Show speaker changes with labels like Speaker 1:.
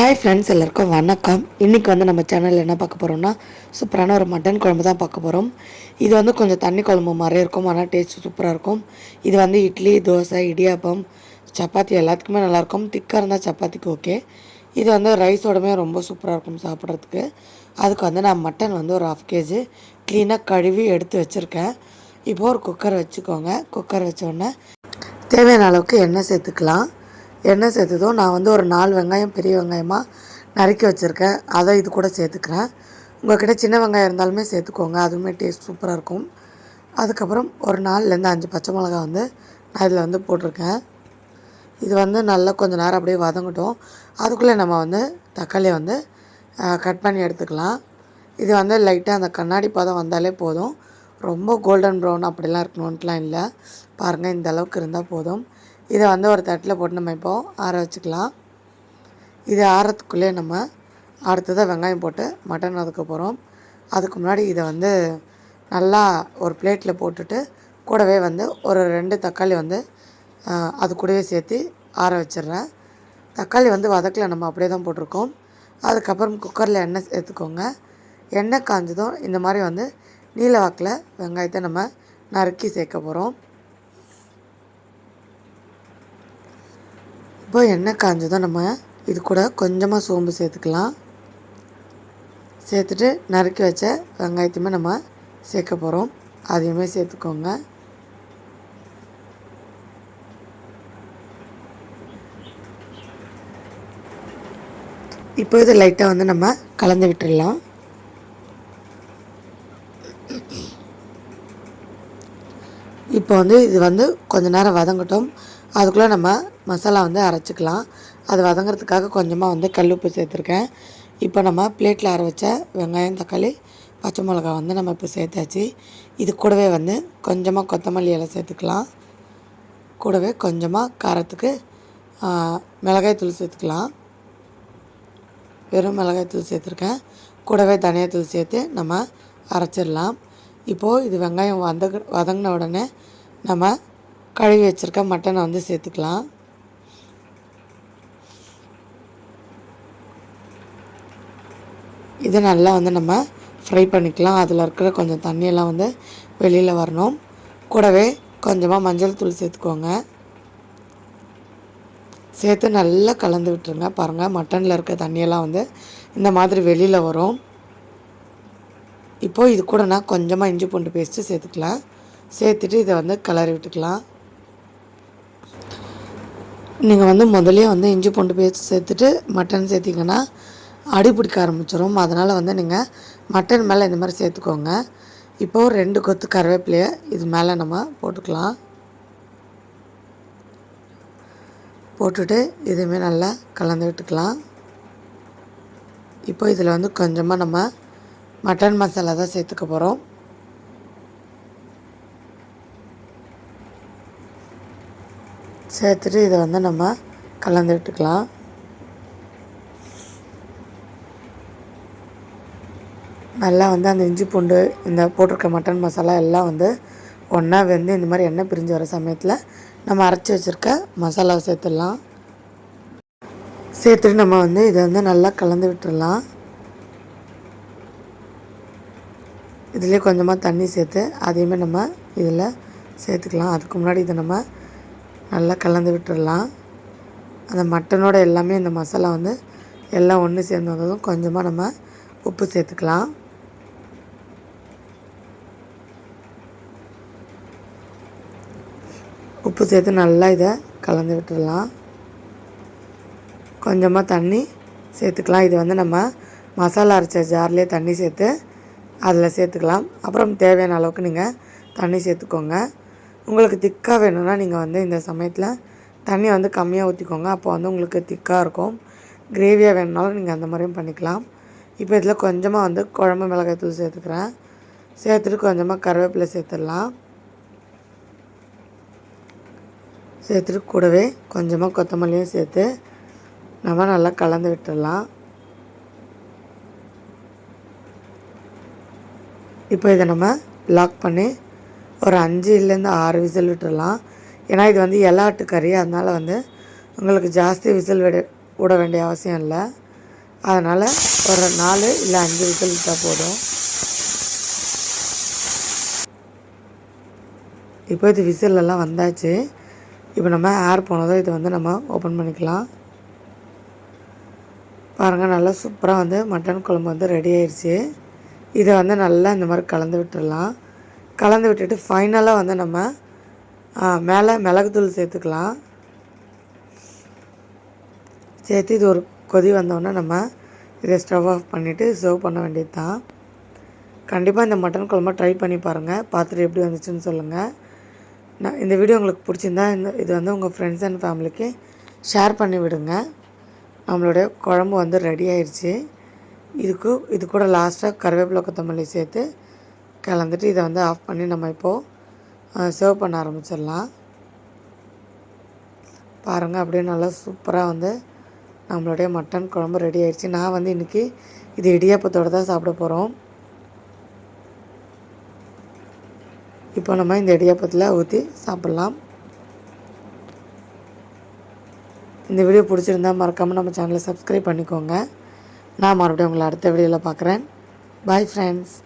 Speaker 1: Hi friends எல்லாருக்கும் வணக்கம். இன்றைக்கி வந்து நம்ம சேனலில் என்ன பார்க்க போகிறோம்னா சூப்பரான ஒரு மட்டன் குழம்பு தான் பார்க்க போகிறோம் இது வந்து கொஞ்சம் தண்ணி குழம்பு மாதிரி இருக்கும் ஆனால் டேஸ்ட் சூப்பராக இருக்கும். இது வந்து இட்லி தோசை இடியாப்பம் சப்பாத்தி எல்லாத்துக்குமே நல்லாயிருக்கும். திக்காக இருந்தால் சப்பாத்திக்கு ஓகே இது வந்து ரைஸோடமே ரொம்ப சூப்பராக இருக்கும் சாப்பிட்றதுக்கு. அதுக்கு வந்து நான் மட்டன் வந்து ஒரு ஹாஃப் கேஜி க்ளீனாக கழுவி எடுத்து வச்சுருக்கேன். இப்போது ஒரு குக்கர் வச்சுக்கோங்க. குக்கர் வச்சோடனே தேவையான அளவுக்கு எண்ணெய் சேர்த்துக்கலாம். எண்ணெய் சேர்த்ததும் நான் வந்து ஒரு நாலு வெங்காயம் பெரிய வெங்காயமாக நறுக்கி வச்சுருக்கேன். அதை இது கூட சேர்த்துக்கிறேன். உங்கள்கிட்ட சின்ன வெங்காயம் இருந்தாலுமே சேர்த்துக்கோங்க. அதுவுமே டேஸ்ட் சூப்பராக இருக்கும். அதுக்கப்புறம் ஒரு நாலுலேருந்து அஞ்சு பச்சை மிளகா வந்து நான் இதில் வந்து போட்டிருக்கேன். இது வந்து நல்லா கொஞ்சம் நேரம் அப்படியே வதங்கட்டும். அதுக்குள்ளே நம்ம வந்து தக்காளியை வந்து கட் பண்ணி எடுத்துக்கலாம். இது வந்து லைட்டாக அந்த கண்ணாடி பதம் வந்தாலே போதும். ரொம்ப கோல்டன் ப்ரௌன் அப்படிலாம் இருக்கணுன்ட்டுலாம் இல்லை. பாருங்கள் இந்த அளவுக்கு இருந்தால் போதும். இதை வந்து ஒரு தட்டில் போட்டு நம்ம இப்போது ஆற வச்சுக்கலாம். இது ஆறத்துக்குள்ளே நம்ம அடுத்ததாக வெங்காயம் போட்டு மட்டன் வதக்க போகிறோம். அதுக்கு முன்னாடி இதை வந்து நல்லா ஒரு பிளேட்டில் போட்டுட்டு கூடவே வந்து ஒரு ரெண்டு தக்காளி வந்து அது கூடவே சேர்த்து ஆற வச்சிடுறேன். தக்காளி வந்து வதக்கல நம்ம அப்படியே தான் போட்டிருக்கோம். அதுக்கப்புறம் குக்கரில் எண்ணெய் சேர்த்துக்கோங்க. எண்ணெய் காஞ்சதும் இந்த மாதிரி வந்து நீல வாக்கில் வெங்காயத்தை நம்ம நறுக்கி சேர்க்க போகிறோம். இப்போ எண்ணெய் காஞ்சதும் நம்ம இது கூட கொஞ்சமாக சோம்பு சேர்த்துக்கலாம். சேர்த்துட்டு நறுக்கி வச்ச வெங்காயத்தையுமே நம்ம சேர்க்க போகிறோம் அதையுமே சேர்த்துக்கோங்க. இப்போ இது லைட்டாக வந்து நம்ம கலந்து விட்டுடலாம் இப்போ வந்து இது வந்து கொஞ்ச நேரம் வதங்கட்டும். அதுக்குள்ளே நம்ம மசாலா வந்து அரைச்சிக்கலாம். அது வதங்கிறதுக்காக கொஞ்சமாக வந்து கல் உப்பு சேர்த்துருக்கேன். இப்போ நம்ம பிளேட்டில் அரை வச்ச வெங்காயம் தக்காளி பச்சை மிளகா வந்து நம்ம இப்போ சேர்த்தாச்சு. இது கூடவே வந்து கொஞ்சமாக கொத்தமல்லி இலை சேர்த்துக்கலாம். கூடவே கொஞ்சமாக காரத்துக்கு மிளகாய் தூள் சேர்த்துக்கலாம். வெறும் மிளகாய் தூள் சேர்த்துருக்கேன். கூடவே தனியாத்தூள் சேர்த்து நம்ம அரைச்சிடலாம். இப்போது இது வெங்காயம் வந்த வதங்கின உடனே நம்ம கழுவி வச்சுருக்க மட்டனை வந்து சேர்த்துக்கலாம். இதை நல்லா வந்து நம்ம ஃப்ரை பண்ணிக்கலாம். அதில் இருக்கிற கொஞ்சம் தண்ணியெல்லாம் வந்து வெளியில் வரணும். கூடவே கொஞ்சமாக மஞ்சள் தூள் சேர்த்துக்கோங்க. சேர்த்து நல்லா கலந்து விட்டுருங்க. பாருங்கள் மட்டனில் இருக்க தண்ணியெல்லாம் வந்து இந்த மாதிரி வெளியில் வரும். இப்போது இது கூட நான் கொஞ்சமாக இஞ்சி பூண்டு பேஸ்ட்டு சேர்த்துக்கலாம். சேர்த்துட்டு இதை வந்து கலரி விட்டுக்கலாம். நீங்கள் வந்து முதலே வந்து இஞ்சி பூண்டு பேஸ்ட் சேர்த்துட்டு மட்டன் சேர்த்திங்கன்னா அடி பிடிக்க ஆரம்பிச்சிடும் அதனால் வந்து நீங்கள் மட்டன் மேலே இந்த மாதிரி சேர்த்துக்கோங்க. இப்போது ரெண்டு கொத்து கருவேப்பிலையை இது மேலே நம்ம போட்டுக்கலாம். போட்டுட்டு இதுவுமே நல்லா கலந்து விட்டுக்கலாம். இப்போ இதில் வந்து கொஞ்சமாக நம்ம மட்டன் மசாலா தான் சேர்த்துக்க போகிறோம் சேர்த்துட்டு இதை வந்து நம்ம கலந்து விட்டுக்கலாம். நல்லா வந்து அந்த இஞ்சி பூண்டு இந்த போட்டிருக்க மட்டன் மசாலா எல்லாம் வந்து ஒன்றா வெந்து இந்த மாதிரி எண்ணெய் பிரிஞ்சு வர சமயத்தில் நம்ம அரைச்சி வச்சுருக்க மசாலாவை சேர்த்துடலாம். சேர்த்துட்டு நம்ம வந்து இதை வந்து நல்லா கலந்து விட்டுடலாம். இதுலேயே கொஞ்சமாக தண்ணி சேர்த்து அதையுமே நம்ம இதில் சேர்த்துக்கலாம். அதுக்கு முன்னாடி இதை நம்ம நல்லா கலந்து விட்டுடலாம் அந்த மட்டனோட எல்லாமே இந்த மசாலா வந்து எல்லாம் ஒன்று சேர்ந்து வந்ததும் கொஞ்சமாக நம்ம உப்பு சேர்த்துக்கலாம். உப்பு சேர்த்து நல்லா இதை கலந்து விட்டுடலாம் கொஞ்சமாக தண்ணி சேர்த்துக்கலாம். இது வந்து நம்ம மசாலா அரைச்ச ஜார்லேயே தண்ணி சேர்த்து அதில் சேர்த்துக்கலாம். அப்புறம் தேவையான அளவுக்கு நீங்கள் தண்ணி சேர்த்துக்கோங்க. உங்களுக்கு திக்காக வேணும்னா நீங்கள் வந்து இந்த சமயத்தில் தண்ணி வந்து கம்மியாக ஊற்றிக்கோங்க அப்போ வந்து உங்களுக்கு திக்காக இருக்கும். கிரேவியாக வேணுனாலும் நீங்கள் அந்த மாதிரியும் பண்ணிக்கலாம். இப்போ இதில் கொஞ்சமாக வந்து குழம்பு மிளகாய் தூள் சேர்த்துக்கிறேன். சேர்த்துட்டு கொஞ்சமாக கருவேப்பிலை சேர்த்துடலாம். சேர்த்துட்டு கூடவே கொஞ்சமாக கொத்தமல்லியும் சேர்த்து நம்ம நல்லா கலந்து விட்டுடலாம். இப்போ இதை நம்ம லாக் பண்ணி ஒரு அஞ்சுலேருந்து ஆறு விசில் விட்டுடலாம் ஏன்னா இது வந்து எலாட்டு கறி அதனால் வந்து உங்களுக்கு ஜாஸ்தி விசில் விட விட வேண்டிய அவசியம் இல்லை. அதனால் ஒரு நாலு இல்லை அஞ்சு விசில் விட்டால் போதும். இப்போ இது விசிலெல்லாம் வந்தாச்சு. இப்போ நம்ம ஏர் போனதும் இது வந்து நம்ம ஓப்பன் பண்ணிக்கலாம். பாருங்கள் நல்லா சூப்பராக வந்து மட்டன் குழம்பு வந்து ரெடி ஆயிடுச்சு இதை வந்து நல்லா இந்த மாதிரி கலந்து விட்டுடலாம் கலந்து விட்டுட்டு ஃபைனலாக வந்து நம்ம மேலே மிளகுத்தூள் சேர்த்துக்கலாம். சேர்த்து இது ஒரு கொதி வந்தோடனே நம்ம இதை ஸ்டவ் ஆஃப் பண்ணிவிட்டு சர்வ் பண்ண வேண்டியது தான் கண்டிப்பாக இந்த மட்டன் குழம்பு ட்ரை பண்ணி பாருங்கள் பார்த்துட்டு எப்படி வந்துச்சுன்னு சொல்லுங்கள் நான் இந்த வீடியோ உங்களுக்கு பிடிச்சிருந்தா இந்த இது வந்து உங்கள் ஃப்ரெண்ட்ஸ் அண்ட் ஃபேமிலிக்கு ஷேர் பண்ணி விடுங்க. நம்மளுடைய குழம்பு வந்து ரெடி ஆயிடுச்சு இதுக்கு இது கூட லாஸ்ட்டாக கருவேப்பிலை கொத்தமல்லி சேர்த்து கலந்துட்டு இதை வந்து ஆஃப் பண்ணி நம்ம இப்போது சர்வ் பண்ண ஆரம்பிச்சிடலாம். பாருங்கள் அப்படியே நல்லா சூப்பராக வந்து நம்மளுடைய மட்டன் குழம்பு ரெடி ஆயிடுச்சு. நான் வந்து இன்றைக்கி இது இடியாப்பத்தோடு தான் சாப்பிட போகிறோம் இப்போ நம்ம இந்த இடியாப்பத்தில் ஊற்றி சாப்பிட்லாம். இந்த வீடியோ பிடிச்சிருந்தா மறக்காமல் நம்ம சேனலை சப்ஸ்கிரைப் பண்ணிக்கோங்க. நான் மறுபடியும் உங்களை அடுத்த வீடியோவில் பார்க்குறேன் பாய் ஃப்ரெண்ட்ஸ்